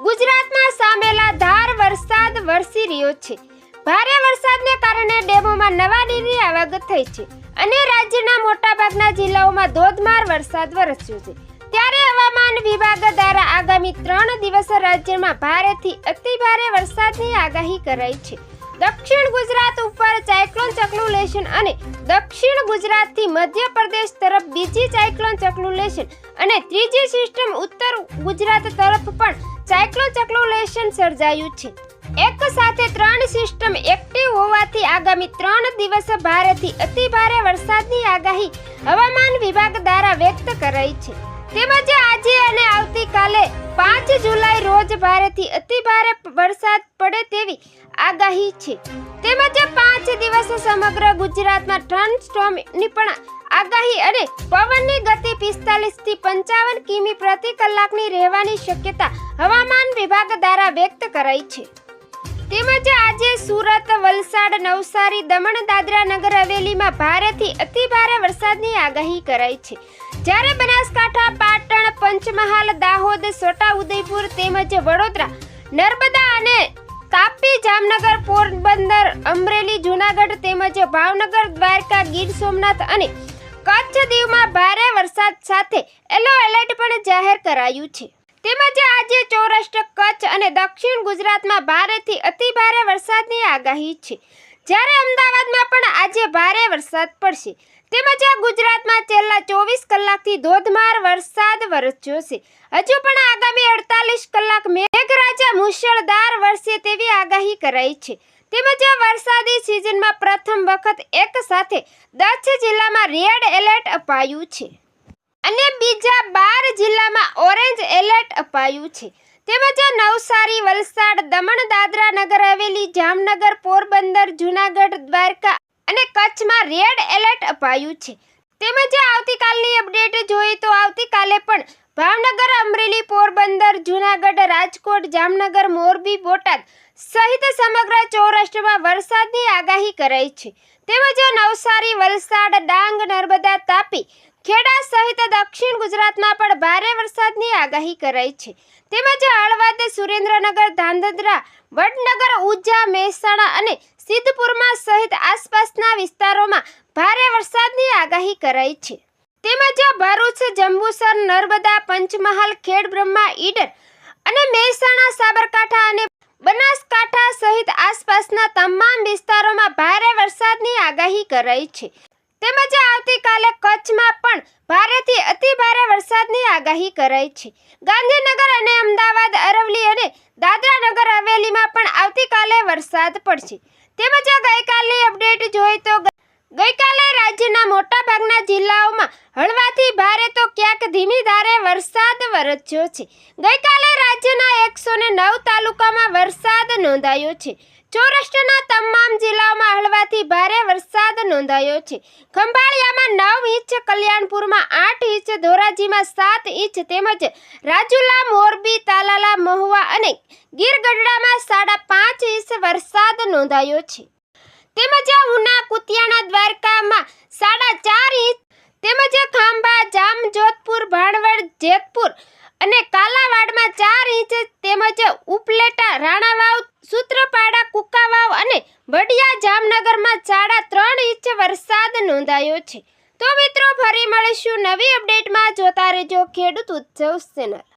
ગુજરાતમાં સામેલા ધાર વરસાદ વરસી રહ્યો છે. ભારે વરસાદને કારણે ડેમોમાં નવા નીરની આવક થઈ છે અને રાજ્યના મોટાભાગના જિલ્લાઓમાં ધોધમાર વરસાદ વરસ્યો છે. ત્યારે હવામાન વિભાગ દ્વારા આગામી ત્રણ દિવસ રાજ્યમાં ભારેથી અતિ ભારે વરસાદની આગાહી કરાઈ છે. દક્ષિણ ગુજરાત ઉપર સાયક્લોન ચક્રુલેશન અને દક્ષિણ ગુજરાતથી મધ્યપ્રદેશ તરફ બીજી સાયક્લોન ચક્રુલેશન અને ત્રીજી સિસ્ટમ ઉત્તર ગુજરાત તરફ પણ સાયક્લોન ચક્રુલેશન સર્જાયું છે. એક સાથે ત્રણ સિસ્ટમ એક્ટિવ હોવાથી આગામી ત્રણ દિવસ ભારેથી અતિ ભારે વરસાદની આગાહી હવામાન વિભાગ દ્વારા વ્યક્ત કરાઈ છે. તેમજ આજે અને આવતીકાલે પાંચ જુલાઈ રોજ ભારેથી અતિ ભારે વરસાદ પડે તેવી આગાહી છે. તેમજ પાંચ દિવસ સમગ્ર ગુજરાતમાં થંડસ્ટોમની પણ આગાહી અને પવનની ગતિ પિસ્તાલીસથી પંચાવન કિમી પ્રતિ કલાકની રહેવાની શક્યતા હવામાન વિભાગ દ્વારા વ્યક્ત કરાઈ છે. તેમજ આજે સુરત, વલસાડ, નવસારી, દમણ, દાદરા નગર હવેલીમાં ભારેથી અતિ ભારે વરસાદની આગાહી કરાઈ છે. જ્યારે બનાસકાંઠા, પાટણ, પંચમહાલ, દાહોદ છોટાઉદેપુર તેમજ વડોદરા, નર્મદા અને તાપી, જામનગર, પોરબંદર, અમરેલી, જૂનાગઢ તેમજ ભાવનગર, દ્વારકા, ગીર સોમનાથ અને કચ્છ દીવમાં ભારે વરસાદ સાથે યલો એલર્ટ પણ જાહેર કરાયું છે. તેમજ આજે સૌરાષ્ટ્ર, કચ્છ અને દક્ષિણ ગુજરાતમાં ભારેથી અતિ ભારે વરસાદની આગાહી છે. જ્યારે અમદાવાદમાં પણ આજે ભારે વરસાદ પડશે. તેમજ આ ગુજરાતમાં છેલ્લા ચોવીસ કલાકથી ધોધમાર વરસાદ વરસ્યો છે. હજુ પણ આગામી અડતાલીસ કલાક મેઘરાજા મુશળધાર વરસે તેવી આગાહી કરાઈ છે. તેમજ આ વરસાદી સિઝનમાં પ્રથમ વખત એક સાથે દસ જિલ્લામાં રેડ એલર્ટ અપાયું છે. અને બીજા બાર જિલ્લામાં ઓરેન્જ એલર્ટ અપાયું છે. તેમજ નવસારી, વલસાડ, દમણ, દાદરા નગર હવેલી, જામનગર, પોરબંદર, જૂનાગઢ, દ્વારકા અને કચ્છમાં રેડ એલર્ટ અપાયું છે. તેમજ આવતીકાલની અપડેટ જોઈએ તો આવતીકાલે પણ ભાવનગર, અમરેલી, પોરબંદર, જૂનાગઢ, રાજકોટ, જામનગર, મોરબી, બોટાદ સહિત સમગ્ર સૌરાષ્ટ્રમાં વરસાદની આગાહી કરાઈ છે. તેમજ નવસારી, વલસાડ, ડાંગ, નર્મદા તાપી ખેડા સહિત દક્ષિણ ગુજરાતમાં પણ ભારે વરસાદની આગાહી કરાઈ છે. તેમજ હળવદ સુરેન્દ્રનગર ધાંધ્રા વડનગર ઉજા મહેસાણા અને સિદ્ધપુરમાં સહિત આસપાસના વિસ્તારોમાં ભારે વરસાદની આગાહી કરાઈ છે. તેમજ ભરૂચ, જંબુસર, નર્મદા, પંચમહાલ ખેડબ્રહ્મા ઈડર અને મહેસાણા, સાબરકાંઠા અને બનાસકાંઠા સહિત આસપાસના તમામ વિસ્તારોમાં ભારે વરસાદની આગાહી કરાઈ છે. તેમજ આવતીકાલે કચ્છમાં ભારેથી અતિ ભારે વરસાદની આગાહી કરાઈ છે. ગાંધીનગર અને અમદાવાદ અરવલી અને દાદરા નગર હવેલીમાં પણ આવતીકાલે વરસાદ પડશે. તેમજ આ ગઈકાલની અપડેટ જોઈએ તો ગઈકાલે રાજ્યના મોટાભાગના જિલ્લાઓમાં હળવાથી ભારે તો ક્યાંક ધીમી ધારે વરસાદ વરસ્યો છે. ગઈકાલે રાજ્યના એકસો તાલુકામાં વરસાદ નોંધાયો છે. સૌરાષ્ટ્રના તમામ જિલ્લાઓમાં હળવાથી ભારે વરસાદ નોંધાયો છે. ખંભાળિયામાં નવ ઇંચ, કલ્યાણપુરમાં આઠ ઇંચ, ધોરાજીમાં સાત ઇંચ તેમજ રાજુલા, મોરબી, તાલાલા, મહુવા અને ગીરગઢડામાં સાડા પાંચ ઇંચ વરસાદ નોંધાયો છે. તેમજ ઉના કુતિયાણા દ્વારકામાં સાડા ચાર ઇંચ તેમજ ખાંભા જામજોધપુર ભાણવડ, જેતપુર અને કાલાવાડમાં ચાર ઇંચ તેમજ ઉપલેટા, રાણાવાવ, સૂત્રપાડા, કુકાવાવ અને વડિયા જામનગરમાં સાડા ત્રણ ઇંચ વરસાદ નોંધાયો છે. તો મિત્રો, ફરી મળીશું નવી અપડેટમાં. જોતા રહેજો ખેડૂત ઉત્સવ ચેનલ.